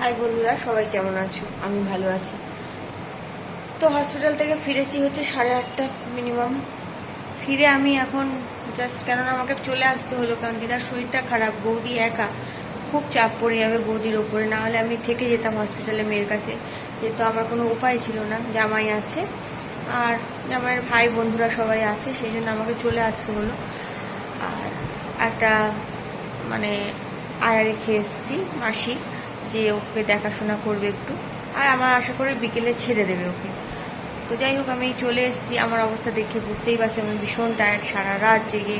High বন্ধুরা, সবাই কেমন আছো? আমি ভালো আছি। তো হসপিটাল থেকে ফিরেছি হচ্ছে সাড়ে আটটা মিনিমাম ফিরে আমি এখন জাস্ট কেননা আমাকে চলে আসতে হলো, কারণ দিদার শরীরটা খারাপ, বৌদি একা। খুব চাপ পড়ে যাবে বৌদির ওপরে, না হলে আমি থেকে যেতাম হসপিটালে মেয়ের কাছে। যেহেতু আমার কোনো উপায় ছিল না, জামাই আছে। আর জামাইয়ের ভাই বন্ধুরা সবাই আছে, সেই জন্য আমাকে চলে আসতে হলো। আর একটা মানে আয়া রেখে এসেছি, মাসি। যে ওকে দেখাশোনা করবে একটু। আর আমার আশা করি বিকেলে ছেড়ে দেবে ওকে। তো যাই হোক, আমি চলে এসেছি। আমার অবস্থা দেখে বুঝতেই পারছি, আমি ভীষণ টায়ার্ড সারা রাত জেগে।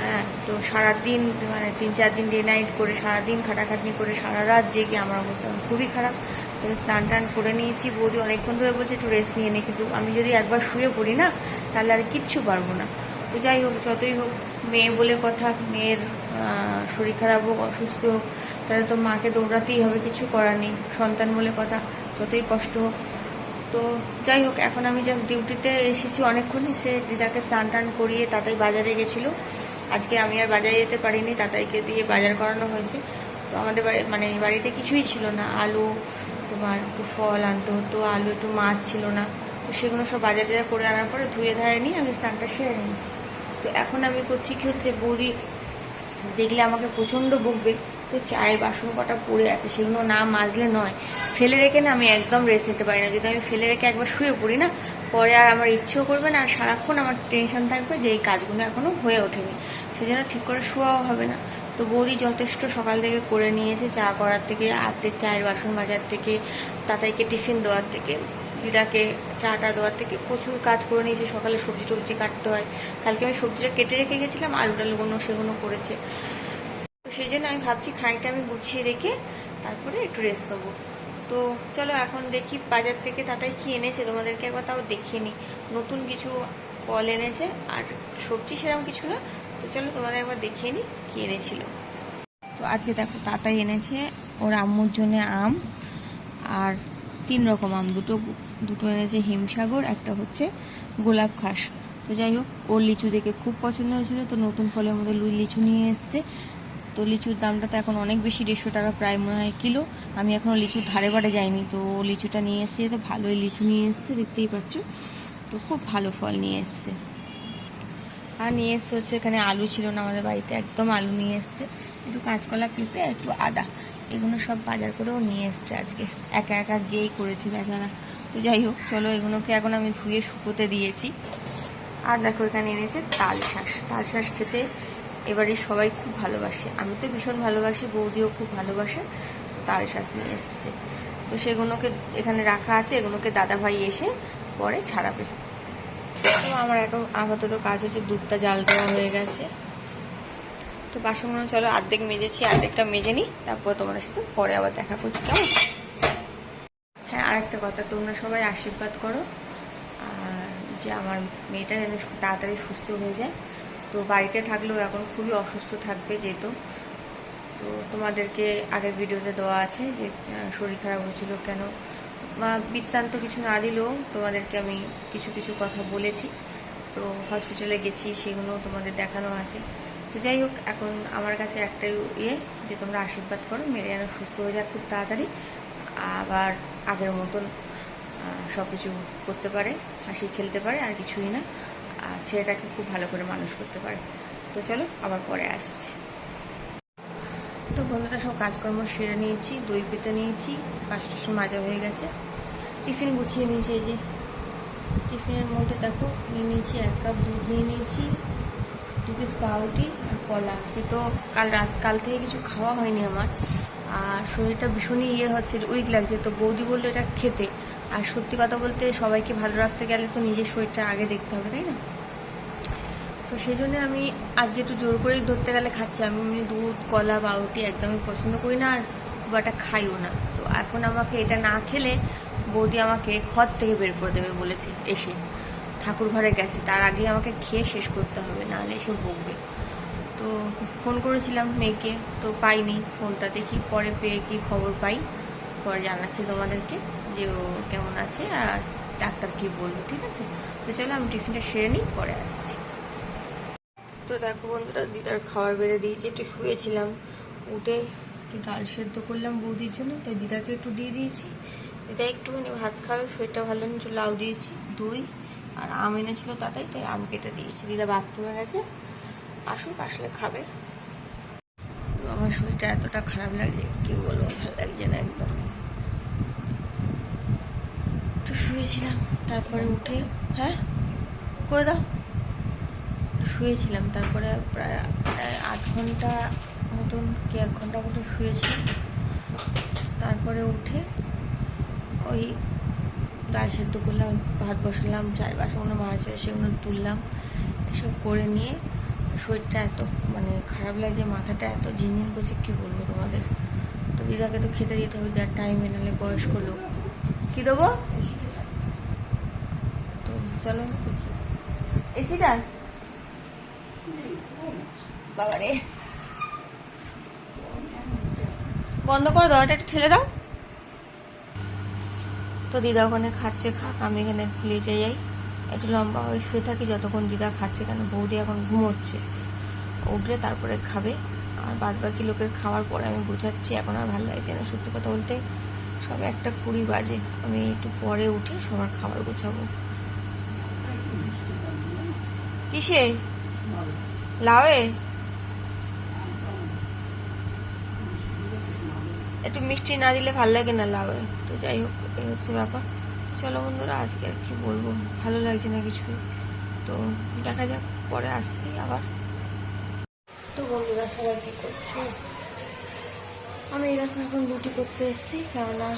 হ্যাঁ তো সারাদিন মানে তিন, চার দিন ডে নাইট করে, সারাদিন খাটাখাটনি করে সারা রাত জেগে আমার অবস্থা খুবই খারাপ। তো আমি স্নান টান করে নিয়েছি। বৌদি অনেকক্ষণ ধরে বলছে, একটু রেস্ট নিয়ে নে। কিন্তু আমি যদি একবার শুয়ে পড়ি না, তাহলে আর কিচ্ছু পারব না। তো যাই হোক, যতই হোক, মেয়ে বলে কথা, মেয়ের শরীর খারাপ হোক, অসুস্থ হোক তাহলে তো মাকে দৌড়াতেই হবে, কিছু করার নেই। সন্তান বলে কথা, যতই কষ্ট হোক। তো যাই হোক, এখন আমি জাস্ট ডিউটিতে এসেছি অনেকক্ষণ। এসে দিদাকে স্নান টান করিয়ে তাতাই বাজারে গেছিল। আজকে আমি আর বাজারে যেতে পারিনি, তাতাইকে দিয়ে বাজার করানো হয়েছে। তো আমাদের মানে বাড়িতে কিছুই ছিল না। আলু, তোমার একটু ফল আনতে হতো, আলু একটু মাছ ছিল না। তো সেগুলো সব বাজার টাজার করে আনার পরে ধুয়ে ধায়ে নিয়ে আমি স্নানটা সেরে নিয়েছি। তো এখন আমি করছি কি হচ্ছে, বৌদি দেখলে আমাকে প্রচণ্ড বকবে। তো চায়ের বাসন কটা পড়ে আছে, সেগুলো না মাজলে নয়। ফেলে রেখে না আমি একদম রেস্ট নিতে পারি না। যদি আমি ফেলে রেখে একবার শুয়ে পড়ি না, পরে আর আমার ইচ্ছেও করবে না, আর সারাক্ষণ আমার টেনশন থাকবে যে এই কাজগুলো এখনও হয়ে ওঠেনি। সেই জন্য ঠিক করে শোয়াও হবে না। তো বৌদি যথেষ্ট সকাল থেকে করে নিয়েছে চা করার থেকে, আর্ধেক চায়ের বাসন মাজার থেকে, তাতাইকে টিফিন দেওয়ার থেকে, দিদাকে চাটা দেওয়ার থেকে, প্রচুর কাজ করে নিয়েছে। সকালে সবজি টবজি কাটতে হয়। কালকে আমি সবজিটা কেটে রেখে গেছিলাম আলু টালুগুলো সেগুলো করেছে। সেই জন্য আমি ভাবছি খানিকটা আমি গুছিয়ে রেখে তারপরে একটু রেস্ট নেব। তো চলো এখন দেখি বাজার থেকে তাতাই কি এনেছে, তোমাদেরকে একবার তাও দেখিয়ে নিই। নতুন কিছু ফল এনেছে আর সবজি সেরকম কিছু না, তো চলো তোমাদের একবার দেখিয়ে নিই কি এনেছিল। তো আজকে দেখো তাতাই এনেছে ওর আম্মুর জন্য আম আর তিন রকম আম, দুটো দুটো এনেছে হিমসাগর, একটা হচ্ছে গোলাপ খাস। তো যাই হোক, ওর লিচু দেখে খুব পছন্দ হয়েছিল, তো নতুন ফলের মধ্যে লুই লিচু নিয়ে এসছে। তো লিচুর দামটা তো এখন অনেক বেশি, দেড়শো টাকা প্রায় মনে হয় কিলো। আমি এখনও লিচুর ধারে বাড়ে যাইনি, তো লিচুটা নিয়ে এসছে, তো ভালোই লিচু নিয়ে এসছে, দেখতেই পাচ্ছ। তো খুব ভালো ফল নিয়ে এসছে। আর নিয়ে এসছে হচ্ছে এখানে আলু ছিল না আমাদের বাড়িতে, একদম আলু নিয়ে এসছে। একটু কাঁচকলা, পেঁপে আর একটু আদা, এগুলো সব বাজার করেও নিয়ে এসছে আজকে। একা একা গিয়েই করেছি বেচারা। তো যাই হোক, চলো এগুলোকে এখন আমি ধুয়ে শুকোতে দিয়েছি। আর দেখো এখানে এনেছে তাল শাঁস। তাল শাঁস খেতে এবারে সবাই খুব ভালোবাসে। আমি তো ভীষণ ভালোবাসি, বৌদিও খুব ভালোবাসে। তার শাঁস নিয়ে এসছে। তো সেগুলোকে এখানে রাখা আছে, এগুলোকে দাদা ভাই এসে পরে ছাড়াবে। তো আমার এখন আপাতত কাজ হচ্ছে দুধটা জাল দেওয়া হয়ে গেছে। তো বাসনগুলো চলো অর্ধেক মেজেছি অর্ধেকটা মেজে নিই, তারপর তোমাদের সাথে পরে আবার দেখা করছি, কেমন? হ্যাঁ আরেকটা কথা, তোমরা সবাই আশীর্বাদ করো। আর যে আমার মেয়েটা যেন তাড়াতাড়ি সুস্থ হয়ে যায় তো বাড়িতে থাকলেও এখন খুবই অসুস্থ থাকবে যেহেতু। তো তোমাদেরকে আগের ভিডিওতে দেওয়া আছে যে শরীর খারাপ হয়েছিল কেন? বা বৃত্তান্ত কিছু না দিলেও তোমাদেরকে আমি কিছু কিছু কথা বলেছি। তো হসপিটালে গেছি, সেগুলো তোমাদের দেখানো আছে। তো যাই হোক, এখন আমার কাছে একটাই ইয়ে যে, তোমরা আশীর্বাদ করো মেরে যেন সুস্থ হয়ে যাক খুব তাড়াতাড়ি। আবার আগের মতন সব কিছু করতে পারে, হাসি খেলতে পারে, আর কিছুই না। আর ছেলেটাকে খুব ভালো করে মানুষ করতে পারে। তো চলো, আবার পরে আসছি। তো বন্ধুরা, সব কাজকর্ম সেরে নিয়েছি, দই পেতে নিয়েছি পাঁচটার সময় মাজা হয়ে গেছে। টিফিন গুছিয়ে নিয়েছি এই যে। টিফিনের মধ্যে দেখো, নিয়ে নিয়েছি এক কাপ দুধ, নিয়ে নিয়েছি দু পিস পাউরুটি আর কলা। কিন্তু কাল রাত, কাল থেকে কিছু খাওয়া হয়নি আমার। আর শরীরটা ভীষণই ইয়ে হচ্ছে উইক লাগছে। তো বৌদি বলল এটা খেতে। আর সত্যি কথা বলতে সবাইকে ভালো রাখতে গেলে তো নিজের শরীরটা আগে দেখতে হবে, তাই না? তো সেই জন্য আমি আজকে একটু জোর করেই ধরতে গেলে খাচ্ছি। আমি এমনি দুধ, কলা, পাউরুটি একদমই পছন্দ করি না আর খুব একটা খাইও না। তো এখন আমাকে এটা না খেলে বৌদি আমাকে ঘর থেকে বের করে দেবে বলেছে এসে। ঠাকুর ঘরে গেছে। তার আগে আমাকে খেয়ে শেষ করতে হবে, নাহলে এসে বকবে। তো ফোন করেছিলাম মেয়েকে, তো পাইনি। ফোনটা দেখি পরে পেয়ে কি খবর পাই। পরে জানাচ্ছি তোমাদেরকে যে ও কেমন আছে আর ডাক্তার কি বলল ঠিক আছে? তো চলো আমি টিফিনটা সেরে নিই, পরে আসছি। তো দেখো বন্ধুরা, দিদার খাবার বেড়ে দিয়েছি, একটু শুয়েছিলাম। উঠে একটু ডাল সেদ্ধ করলাম বৌদির জন্য, তাই দিদাকে একটু দিয়ে দিয়েছি। দিদা একটুখানি ভাত খাবে, শরীরটা ভালো নেই, একটু লাউ দিয়েছি, দই আর আম এনেছিল তাতেই, তাই আম কেটে দিয়েছি। দিদা বাথরুমে গেছে, আসুক, আসলে খাবে। আমার শরীরটা এতটা খারাপ লাগে, কি বলব, ভালো লাগছে না একদম। একটু শুয়েছিলাম, তারপরে উঠে হ্যাঁ? করে দাও। শুয়েছিলাম, তারপরে প্রায় আধ ঘণ্টা মতন কি এক ঘণ্টা মতো শুয়েছিলাম তারপরে উঠে ওই ডাল সেদ্ধ করলাম, ভাত বসালাম চার বাসনগুলো মাছ সেগুলো তুললাম, এসব করে নিয়ে শরীরটা এত মানে খারাপ লাগছে মাথাটা এত ঝিনঝিন করছে, কী বলব তোমাদের? তো দিদাকে তো খেতে দিতে হবে, যার টাইমে নাহলে বয়স্ক লোক। কী দেবো? তো চলো এসিটা বাবারে। বন্ধ করে দাও একটু ঠেলে দাও। তো দিদা ওখানে খাচ্ছে, খাক, আমি এখানে লেটে যাই। একটু লম্বা হয়ে শুয়ে থাকি, যতক্ষণ দিদা খাচ্ছে কেন? বৌদি এখন ঘুমোচ্ছে। উঠলে তারপরে খাবে। আর বাদ বাকি লোকের খাওয়ার পরে আমি বোঝাচ্ছি, এখন আর ভালো লাগছে না সত্যি কথা বলতে। সব একটা কুড়ি বাজে। আমি একটু পরে উঠে সবার খাবার গোছাবো। কিসে? লাউয়ে? একটু মিষ্টি না দিলে ভালো লাগে না লাউয়ে। তো যাই হোক এই হচ্ছে ব্যাপার। চলো বন্ধুরা, আজকে আর কি বলব? ভালো লাগছে না কিছু। তো দেখা যাক, পরে আসছি আবার। তো বন্ধুরা, সবাই কি করছ? আমি এরকম এখন রুটি করতে এসেছি, কেননা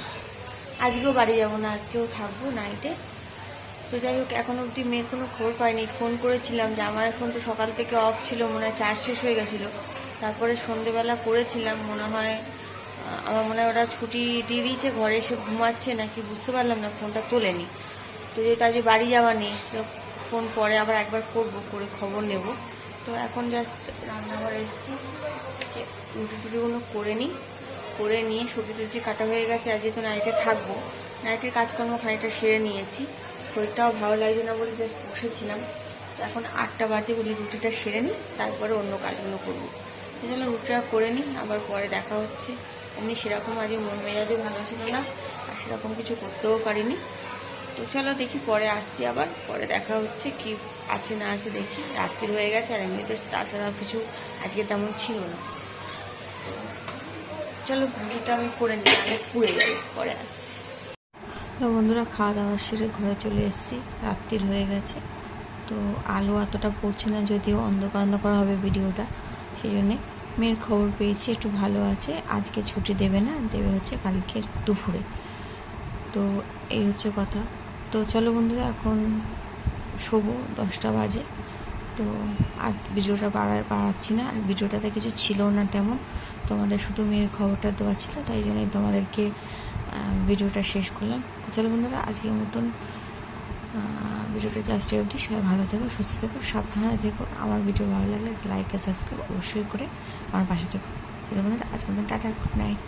আজকেও বাড়ি যাব না, আজকেও থাকব নাইটে তো যাই হোক, এখন অবধি মেয়ের কোনো খবর পাইনি। ফোন করেছিলাম যে আমার এখন তো সকাল থেকে অফ ছিল, মনে হয় চার্জ শেষ হয়ে গেছিল। তারপরে সন্ধেবেলা করেছিলাম, মনে হয় আমার মনে হয় ওরা ছুটি দিয়ে দিয়েছে, ঘরে এসে ঘুমাচ্ছে নাকি বুঝতে পারলাম না, ফোনটা তোলেনি। তো যেহেতু আজকে বাড়ি যাওয়া নেই, তো ফোন পরে আবার একবার করব, করে খবর নেব। তো এখন জাস্ট রান্নাঘর এসেছি, যে রুটি টুটিগুলো করে নিই, করে নিয়ে সবজি টুটি কাটা হয়ে গেছে, আর যেহেতু নাইটে থাকব নাইটের কাজকর্ম খানিকটা সেরে নিয়েছি। শরীরটাও ভালো লাগছে না বলে জাস্ট বসেছিলাম। এখন আটটা বাজে বলি রুটিটা সেরে নিই, তারপরে অন্য কাজগুলো করব। এই জন্য রুটিটা করে নিই, আবার পরে দেখা হচ্ছে। এমনি সেরকম আজকে মন মেজাজও ভালো ছিল না, আর সেরকম কিছু করতেও পারিনি। তো চলো দেখি পরে আসছি আবার, পরে দেখা হচ্ছে কি আছে না আছে দেখি। রাত্রির হয়ে গেছে আর এমনিতে তাছাড়া কিছু আজকে তেমন ছিল না। চলো রুটিটা আমি করে নিই, আগে পুড়ে যাবে, পরে আসছি। তো বন্ধুরা, খাওয়া দাওয়া সেরে ঘরে চলে এসেছি রাত্রির হয়ে গেছে। তো আলো এতটা পড়ছে না, যদিও অন্ধকার অন্ধকার হবে ভিডিওটা, সেই জন্যে মেয়ের খবর পেয়েছি, একটু ভালো আছে। আজকে ছুটি দেবে না, দেবে হচ্ছে কালকে দুপুরে। তো এই হচ্ছে কথা। তো চলো বন্ধুরা, এখন শোবো, দশটা বাজে। তো আর ভিডিওটা বাড়া বাড়াচ্ছি না। আর ভিডিওটাতে কিছু ছিল না তেমন। তোমাদের শুধু মেয়ের খবরটা দেওয়া ছিল, তাই জন্যই তোমাদেরকে ভিডিওটা শেষ করলাম। তো চলো বন্ধুরা, আজকের মতন ভিডিওটা জাস্ট অবধি। সবাই ভালো থেকো, সুস্থ থেকো, সাবধানে থেকো। আমার ভিডিও ভালো লাগলে লাইক আর সাবস্ক্রাইব অবশ্যই করে আমার পাশে থেকো। সেটা বন্ধুরা দিন টাটা গুড নাইট